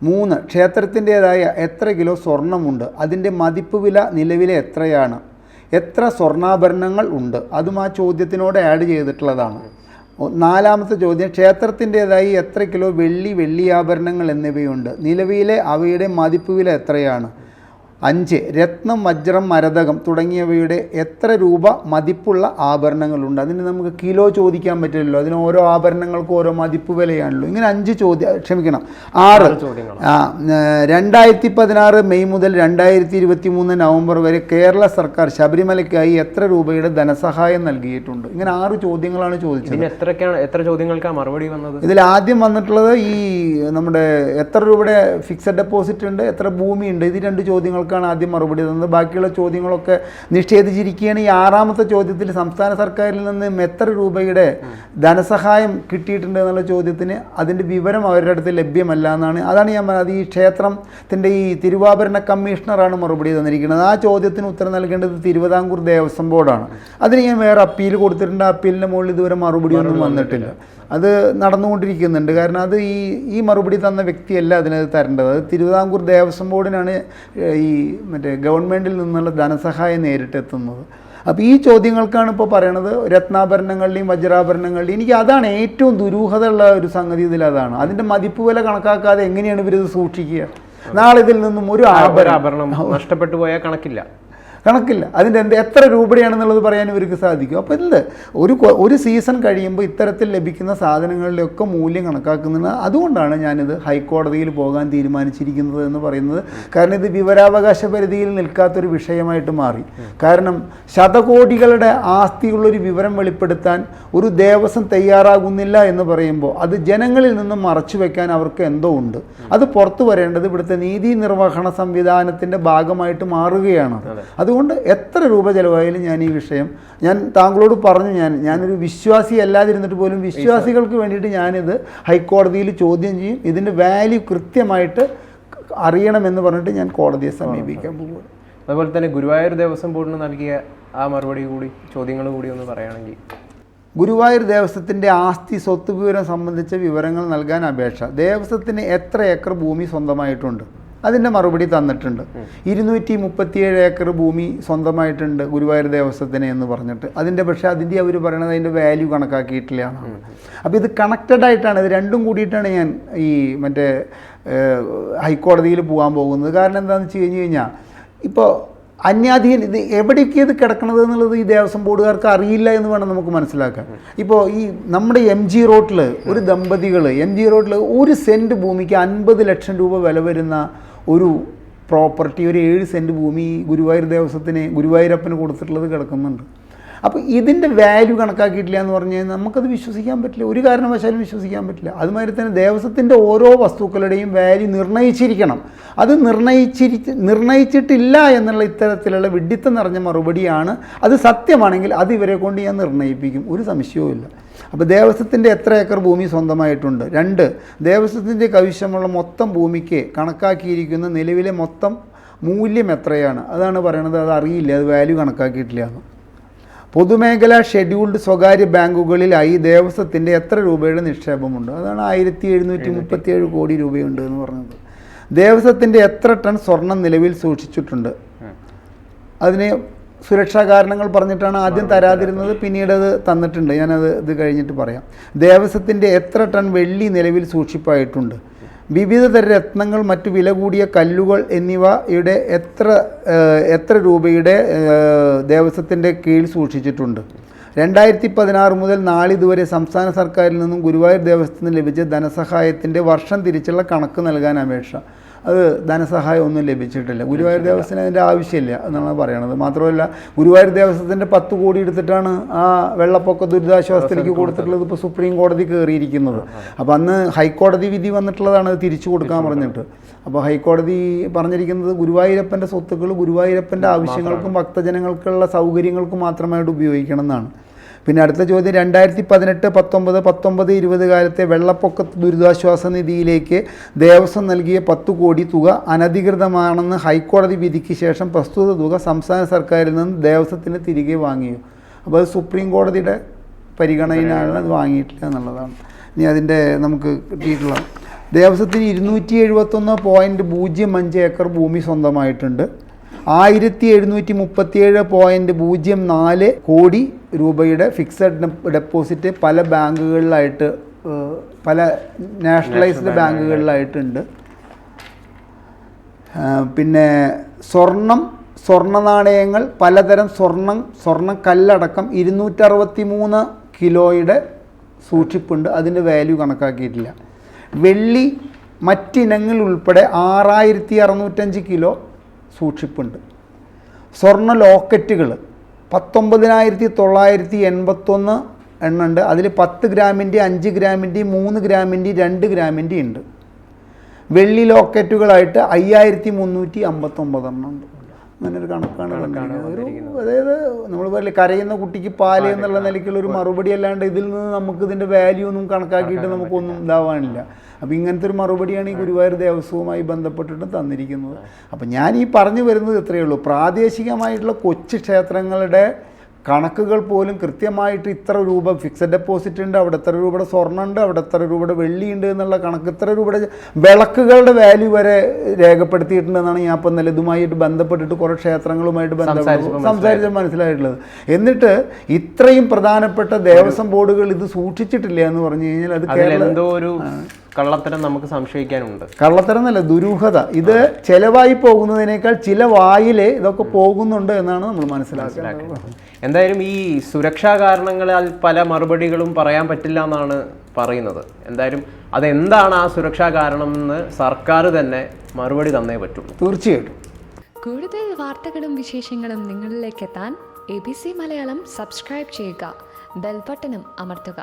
മൂന്ന് ക്ഷേത്രത്തിന്റേതായ എത്ര കിലോ സ്വർണമുണ്ട്? അതിന്റെ മതിപ്പ് വില നിലവിലെ എത്രയാണ്? എത്ര സ്വർണാഭരണങ്ങൾ ഉണ്ട്? അതും ആ ചോദ്യത്തിനോട് ആഡ് ചെയ്തിട്ടുള്ളതാണ്. നാലാമത്തെ ചോദ്യം ക്ഷേത്രത്തിന്റേതായി എത്ര കിലോ വെള്ളി വെള്ളി ആഭരണങ്ങൾ എന്നിവയുണ്ട്? നിലവിലെ അവയുടെ മതിപ്പ് വില എത്രയാണ്? അഞ്ച് രത്നം വജ്രം മരതകം തുടങ്ങിയവയുടെ എത്ര രൂപ മതിപ്പുള്ള ആഭരണങ്ങളുണ്ട്? അതിന് നമുക്ക് കിലോ ചോദിക്കാൻ പറ്റില്ലല്ലോ. അതിന് ഓരോ ആഭരണങ്ങൾക്കും ഓരോ മതിപ്പ് വിലയാണല്ലോ. ഇങ്ങനെ അഞ്ച് ചോദ്യം ക്ഷമിക്കണം. ആറ് ചോദ്യങ്ങൾ ആ രണ്ടായിരത്തി പതിനാറ് മെയ് മുതൽ രണ്ടായിരത്തി ഇരുപത്തി മൂന്ന് നവംബർ വരെ കേരള സർക്കാർ ശബരിമലയ്ക്കായി എത്ര രൂപയുടെ ധനസഹായം നൽകിയിട്ടുണ്ട്? ഇങ്ങനെ ആറ് ചോദ്യങ്ങളാണ് ചോദിച്ചത്. ഇതിന് എത്രക്കാണ് എത്ര ചോദ്യങ്ങൾക്കാണ് മറുപടി വന്നത്? ഇതിൽ ആദ്യം വന്നിട്ടുള്ളത് ഈ നമ്മുടെ എത്ര രൂപയുടെ ഫിക്സഡ് ഡെപ്പോസിറ്റ് ഉണ്ട് എത്ര ഭൂമിയുണ്ട് ഇത് രണ്ട് ചോദ്യങ്ങൾക്കാണ് ആദ്യം മറുപടി തന്നത്. ബാക്കിയുള്ള ചോദ്യങ്ങളൊക്കെ നിഷേധിച്ചിരിക്കുകയാണ്. ഈ ആറാമത്തെ ചോദ്യത്തിൽ സംസ്ഥാന സർക്കാരിൽ നിന്ന് എത്ര രൂപയുടെ ധനസഹായം കിട്ടിയിട്ടുണ്ട് എന്നുള്ള ചോദ്യത്തിന് അതിന്റെ വിവരം അവരുടെ അടുത്ത് ലഭ്യമല്ല എന്നാണ്. അതാണ് ഞാൻ പറഞ്ഞത്. ഈ ക്ഷേത്രത്തിന്റെ ഈ തിരുവാഭരണ കമ്മീഷണറാണ് മറുപടി തന്നിരിക്കുന്നത്. ആ ചോദ്യത്തിന് ഉത്തരം നൽകേണ്ടത് തിരുവിതാംകൂർ ദേവസ്വം ബോർഡാണ്. അതിന് ഞാൻ വേറെ അപ്പീൽ കൊടുത്തിട്ടുണ്ട്. ആ അപ്പീലിന്റെ മുകളിൽ ഇതുവരെ മറുപടി ഒന്നും വന്നിട്ടില്ല. അത് നടന്നുകൊണ്ടിരിക്കുന്നുണ്ട്. കാരണം അത് ഈ ഈ മറുപടി തന്ന വ്യക്തിയല്ല അതിനത് തരേണ്ടത്. അത് തിരുവിതാംകൂർ ദേവസ്വം ബോർഡിനാണ് ഈ മറ്റേ ഗവൺമെന്റിൽ നിന്നുള്ള ധനസഹായം നേരിട്ട് എത്തുന്നത്. അപ്പോൾ ഈ ചോദ്യങ്ങൾക്കാണ് ഇപ്പോൾ പറയണത് രത്നാഭരണങ്ങളുടെയും വജ്രാഭരണങ്ങളുടെയും. എനിക്ക് അതാണ് ഏറ്റവും ദുരൂഹതയുള്ള ഒരു സംഗതി ഇതിൽ അതാണ്. അതിന്റെ മതിപ്പ് വില കണക്കാക്കാതെ എങ്ങനെയാണ് ഇവരിത് സൂക്ഷിക്കുക? നാളെ ഇതിൽ നിന്നും ഒരു ആഭരണം നഷ്ടപ്പെട്ടു പോയാൽ കണക്കില്ല. കണക്കില്ല. അതിന്റെ എന്ത് എത്ര രൂപയാണെന്നുള്ളത് പറയാൻ ഇവർക്ക് സാധിക്കും. അപ്പോൾ എന്ത്? ഒരു ഒരു സീസൺ കഴിയുമ്പോൾ ഇത്തരത്തിൽ ലഭിക്കുന്ന സാധനങ്ങളിലൊക്കെ മൂല്യം കണക്കാക്കുന്നത് അതുകൊണ്ടാണ് ഞാനിത് ഹൈക്കോടതിയിൽ പോകാൻ തീരുമാനിച്ചിരിക്കുന്നത് എന്ന് പറയുന്നത്. കാരണം ഇത് വിവരാവകാശ പരിധിയിൽ നിൽക്കാത്തൊരു വിഷയമായിട്ട് മാറി. കാരണം ശതകോടികളുടെ ആസ്തിയുള്ളൊരു വിവരം വെളിപ്പെടുത്താൻ ഒരു ദേവസ്വം തയ്യാറാകുന്നില്ല എന്ന് പറയുമ്പോൾ അത് ജനങ്ങളിൽ നിന്ന് മറച്ചു വെക്കാൻ അവർക്ക് എന്തോ ഉണ്ട്. അത് പുറത്തു വരേണ്ടത് ഇവിടുത്തെ നീതി നിർവഹണ സംവിധാനത്തിന്റെ ഭാഗമായിട്ട് മാറുകയാണ്. അതുകൊണ്ട് എത്ര രൂപ ചിലവായാലും ഞാൻ ഈ വിഷയം ഞാൻ താങ്കളോട് പറഞ്ഞു ഞാൻ ഞാനൊരു വിശ്വാസി അല്ലാതിരുന്നിട്ട് പോലും വിശ്വാസികൾക്ക് വേണ്ടിയിട്ട് ഞാനിത് ഹൈക്കോടതിയിൽ ചോദ്യം ചെയ്യും. ഇതിന്റെ വാല്യൂ കൃത്യമായിട്ട് അറിയണമെന്ന് പറഞ്ഞിട്ട് ഞാൻ കോടതിയെ സമീപിക്കാൻ പോകും അതുപോലെ തന്നെ ഗുരുവായൂർ ദേവസ്വം ബോർഡിന് നൽകിയ ആ മറുപടി കൂടി ചോദ്യങ്ങൾ കൂടി ഒന്ന് പറയുകയാണെങ്കിൽ ഗുരുവായൂർ ദേവസ്വത്തിന്റെ ആസ്തി സ്വത്ത് വിവരം സംബന്ധിച്ച വിവരങ്ങൾ നൽകാൻ അപേക്ഷ. ദേവസ്വത്തിന് എത്ര ഏക്കർ ഭൂമി സ്വന്തമായിട്ടുണ്ട്? അതിന്റെ മറുപടി തന്നിട്ടുണ്ട്. ഇരുന്നൂറ്റി മുപ്പത്തിയേഴ് ഏക്കർ ഭൂമി സ്വന്തമായിട്ടുണ്ട് ഗുരുവായൂർ ദേവസ്വത്തിന് എന്ന് പറഞ്ഞിട്ട്. അതിന്റെ പക്ഷേ അതിന്റെ അവർ പറയണത് അതിന്റെ വാല്യൂ കണക്കാക്കിയിട്ടില്ല എന്നാണ്. അപ്പോൾ ഇത് കണക്റ്റഡ് ആയിട്ടാണ് ഇത് രണ്ടും കൂടിയിട്ടാണ് ഞാൻ ഈ മറ്റേ ഹൈക്കോടതിയിൽ പോകാൻ പോകുന്നത്. കാരണം എന്താണെന്ന് വെച്ച് കഴിഞ്ഞ് കഴിഞ്ഞാൽ ഇപ്പോൾ അന്യാധീന ഇത് എവിടേക്ക് ഇത് കിടക്കണത് എന്നുള്ളത് ഈ ദേവസ്വം ബോർഡുകാർക്ക് അറിയില്ല എന്ന് വേണം നമുക്ക് മനസ്സിലാക്കാൻ. ഇപ്പോൾ ഈ നമ്മുടെ എം ജി റോട്ടിൽ ഒരു ദമ്പതികൾ എം ജി റോട്ടിൽ ഒരു സെന്റ് ഭൂമിക്ക് അൻപത് ലക്ഷം രൂപ വില വരുന്ന ഒരു പ്രോപ്പർട്ടി ഒരു ഏഴ് സെന്റ് ഭൂമി ഗുരുവായൂർ ദേവസ്വത്തിന് ഗുരുവായൂരപ്പന് കൊടുത്തിട്ടുള്ളത് കിടക്കുന്നുണ്ട്. അപ്പോൾ ഇതിന്റെ വാല്യൂ കണക്കാക്കിയിട്ടില്ല എന്ന് പറഞ്ഞു കഴിഞ്ഞാൽ നമുക്കത് വിശ്വസിക്കാൻ പറ്റില്ല. ഒരു കാരണവശാലും വിശ്വസിക്കാൻ പറ്റില്ല. അതുമാതിരി തന്നെ ദേവസ്വത്തിന്റെ ഓരോ വസ്തുക്കളുടെയും വാല്യൂ നിർണയിച്ചിരിക്കണം അത് നിർണയിച്ചിരി നിർണയിച്ചിട്ടില്ല എന്നുള്ള ഇത്തരത്തിലുള്ള വിഡിത്തം നിറഞ്ഞ മറുപടിയാണ് അത് സത്യമാണെങ്കിൽ അത് ഇവരെ കൊണ്ട് ഞാൻ നിർണയിപ്പിക്കും ഒരു സംശയവുമില്ല. അപ്പോൾ ദേവസ്വത്തിന്റെ എത്ര ഏക്കർ ഭൂമി സ്വന്തമായിട്ടുണ്ട്? രണ്ട് ദേവസ്വത്തിന്റെ കൈവശമുള്ള മൊത്തം ഭൂമിക്ക് കണക്കാക്കിയിരിക്കുന്ന നിലവിലെ മൊത്തം മൂല്യം എത്രയാണ്? അതാണ് പറയണത് അത് അറിയില്ല അത് വാല്യൂ കണക്കാക്കിയിട്ടില്ല എന്ന്. പൊതുമേഖലാ ഷെഡ്യൂൾഡ് സ്വകാര്യ ബാങ്കുകളിലായി ദേവസ്വത്തിന്റെ എത്ര രൂപയുടെ നിക്ഷേപമുണ്ട്? അതാണ് ആയിരത്തി എഴുന്നൂറ്റി മുപ്പത്തിയേഴ് കോടി രൂപയുണ്ട് എന്ന് പറഞ്ഞത്. ദേവസ്വത്തിന്റെ എത്ര ടൺ സ്വർണം നിലവിൽ സൂക്ഷിച്ചിട്ടുണ്ട്? അതിന് സുരക്ഷാ കാരണങ്ങൾ പറഞ്ഞിട്ടാണ് ആദ്യം തരാതിരുന്നത്. പിന്നീട് അത് തന്നിട്ടുണ്ട്. ഞാനത് ഇത് കഴിഞ്ഞിട്ട് പറയാം. ദേവസ്വത്തിന്റെ എത്ര ടൺ വെള്ളി നിലവിൽ സൂക്ഷിപ്പായിട്ടുണ്ട്? വിവിധ തര രത്നങ്ങൾ മറ്റു വില കൂടിയ കല്ലുകൾ എന്നിവയുടെ എത്ര എത്ര രൂപയുടെ ദേവസ്വത്തിന്റെ കീഴിൽ സൂക്ഷിച്ചിട്ടുണ്ട്? രണ്ടായിരത്തി പതിനാറ് മുതൽ നാളിതുവരെ സംസ്ഥാന സർക്കാരിൽ നിന്നും ഗുരുവായൂർ ദേവസ്വത്തിന് ലഭിച്ച ധനസഹായത്തിന്റെ വർഷം തിരിച്ചുള്ള കണക്ക് നൽകാൻ അപേക്ഷ. അത് ധനസഹായം ഒന്നും ലഭിച്ചിട്ടില്ല. ഗുരുവായൂർ ദേവസ്വത്തിന് അതിന്റെ ആവശ്യമില്ല എന്നാണ് പറയണത്. മാത്രമല്ല ഗുരുവായൂർ ദേവസ്ഥത്തിന്റെ പത്ത് കോടി എടുത്തിട്ടാണ് ആ വെള്ളപ്പൊക്ക ദുരിതാശ്വാസത്തിലേക്ക് കൊടുത്തിട്ടുള്ളത് ഇപ്പോൾ സുപ്രീം കോടതി കയറിയിരിക്കുന്നത് അപ്പോൾ അന്ന് ഹൈക്കോടതി വിധി വന്നിട്ടുള്ളതാണ് അത് തിരിച്ചു കൊടുക്കാൻ പറഞ്ഞിട്ട്. അപ്പോൾ ഹൈക്കോടതി പറഞ്ഞിരിക്കുന്നത് ഗുരുവായൂരപ്പന്റെ സ്വത്തുക്കൾ ഗുരുവായൂരപ്പന്റെ ആവശ്യങ്ങൾക്കും ഭക്തജനങ്ങൾക്കുള്ള സൗകര്യങ്ങൾക്കും മാത്രമായിട്ട് ഉപയോഗിക്കണം എന്നാണ്. പിന്നെ അടുത്ത ചോദ്യം രണ്ടായിരത്തി പതിനെട്ട് പത്തൊമ്പത് പത്തൊമ്പത് ഇരുപത് കാലത്തെ വെള്ളപ്പൊക്ക ദുരിതാശ്വാസ നിധിയിലേക്ക് ദേവസ്വം നൽകിയ പത്ത് കോടി തുക അനധികൃതമാണെന്ന് ഹൈക്കോടതി വിധിക്ക് ശേഷം പ്രസ്തുത തുക സംസ്ഥാന സർക്കാരിൽ നിന്ന് ദേവസ്വത്തിന് തിരികെ വാങ്ങിയോ? അപ്പോൾ അത് സുപ്രീം കോടതിയുടെ പരിഗണനയിലാണ് അത് വാങ്ങിയിട്ടില്ല എന്നുള്ളതാണ്. ഇനി അതിന്റെ നമുക്ക് കിട്ടിയിട്ടുള്ള ദേവസ്വത്തിന് ഇരുന്നൂറ്റി എഴുപത്തൊന്ന് പോയിന്റ് പൂജ്യം അഞ്ച് ഏക്കർ ഭൂമി സ്വന്തമായിട്ടുണ്ട്. ആയിരത്തി എഴുന്നൂറ്റി മുപ്പത്തിയേഴ് പോയിന്റ് പൂജ്യം നാല് കോടി രൂപയുടെ ഫിക്സഡ് ഡെപ്പോസിറ്റ് പല ബാങ്കുകളിലായിട്ട് പല നാഷണലൈസ്ഡ് ബാങ്കുകളിലായിട്ടുണ്ട്. പിന്നെ സ്വർണം സ്വർണ നാണയങ്ങൾ പലതരം സ്വർണം സ്വർണ കല്ലടക്കം ഇരുന്നൂറ്ററുപത്തി മൂന്ന് കിലോയുടെ സൂക്ഷിപ്പുണ്ട്. അതിന്റെ വാല്യൂ കണക്കാക്കിയിട്ടില്ല. വെള്ളി മറ്റിനങ്ങൾ ഉൾപ്പെടെ ആറായിരത്തി അറുന്നൂറ്റഞ്ച് കിലോ സൂക്ഷിപ്പുണ്ട്. സ്വർണ ലോക്കറ്റുകൾ പത്തൊമ്പതിനായിരത്തി തൊള്ളായിരത്തി എൺപത്തൊന്ന് എണ്ണുണ്ട്. അതിൽ പത്ത് ഗ്രാമിന്റെ അഞ്ച് ഗ്രാമിന്റെ മൂന്ന് ഗ്രാമിന്റെ രണ്ട് ഗ്രാമിന്റെ ഉണ്ട്. വെള്ളി ലോക്കറ്റുകളായിട്ട് അയ്യായിരത്തി മുന്നൂറ്റി അമ്പത്തൊമ്പതെണ്ണം ഉണ്ട്. അങ്ങനെ ഒരു കണക്കാണ് ഒരു അതായത് നമ്മൾ പറയില്ല കരയുന്ന കുട്ടിക്ക് പാൽ എന്നുള്ള നിലയ്ക്കുള്ള ഒരു മറുപടി അല്ലാണ്ട് ഇതിൽ നിന്ന് നമുക്ക് ഇതിന്റെ വാല്യൂ ഒന്നും കണക്കാക്കിയിട്ട് നമുക്കൊന്നും ഇതാവാനില്ല. അപ്പോൾ ഇങ്ങനത്തെ ഒരു മറുപടിയാണ് ഈ ഗുരുവായൂർ ദേവസ്വവുമായി ബന്ധപ്പെട്ടിട്ട് തന്നിരിക്കുന്നത്. അപ്പം ഞാൻ ഈ പറഞ്ഞു വരുന്നത് ഇത്രയേ ഉള്ളൂ. പ്രാദേശികമായിട്ടുള്ള കൊച്ചു ക്ഷേത്രങ്ങളുടെ കണക്കുകൾ പോലും കൃത്യമായിട്ട് ഇത്ര രൂപ ഫിക്സഡ് ഡെപ്പോസിറ്റ് ഉണ്ട് അവിടെ എത്ര രൂപയുടെ സ്വർണം ഉണ്ട് അവിടെ എത്ര രൂപയുടെ വെള്ളി ഉണ്ട് എന്നുള്ള കണക്ക് ഇത്ര രൂപയുടെ വിളക്കുകളുടെ വാല്യൂ വരെ രേഖപ്പെടുത്തിയിട്ടുണ്ടെന്നാണ് ഞാൻ ഇപ്പം നല്ല ഇതുമായിട്ട് ബന്ധപ്പെട്ടിട്ട് കുറേ ക്ഷേത്രങ്ങളുമായിട്ട് ബന്ധപ്പെട്ട് സംസാരിച്ച് മനസ്സിലായിട്ടുള്ളത്. എന്നിട്ട് ഇത്രയും പ്രധാനപ്പെട്ട ദേവസ്വം ബോർഡുകൾ ഇത് സൂക്ഷിച്ചിട്ടില്ല എന്ന് പറഞ്ഞു കഴിഞ്ഞാൽ അത് കേരളം എന്തോ ഒരു കള്ളത്തരം നമുക്ക് സംശയിക്കാനുണ്ട്. കള്ളത്തരം എന്നല്ല ദുരൂഹത. ഇത് ചെലവായി പോകുന്നതിനേക്കാൾ ചില വായിലെ ഇതൊക്കെ പോകുന്നുണ്ട് എന്നാണ് നമ്മൾ മനസ്സിലാക്കുന്നത്. എന്തായാലും ഈ സുരക്ഷാ കാരണങ്ങളാൽ പല മറുപടികളും പറയാൻ പറ്റില്ല എന്നാണ് പറയുന്നത്. എന്തായാലും അതെന്താണ് ആ സുരക്ഷാ കാരണം എന്ന് സർക്കാർ തന്നെ മറുപടി തന്നേ പറ്റുള്ളൂ. തീർച്ചയായിട്ടും. കൂടുതൽ വാർത്തകളും വിശേഷങ്ങളും നിങ്ങളിലേക്ക് എത്താൻ A B C Malayalam subscribe ചെയ്യുക. ബെൽബട്ടനും അമർത്തുക.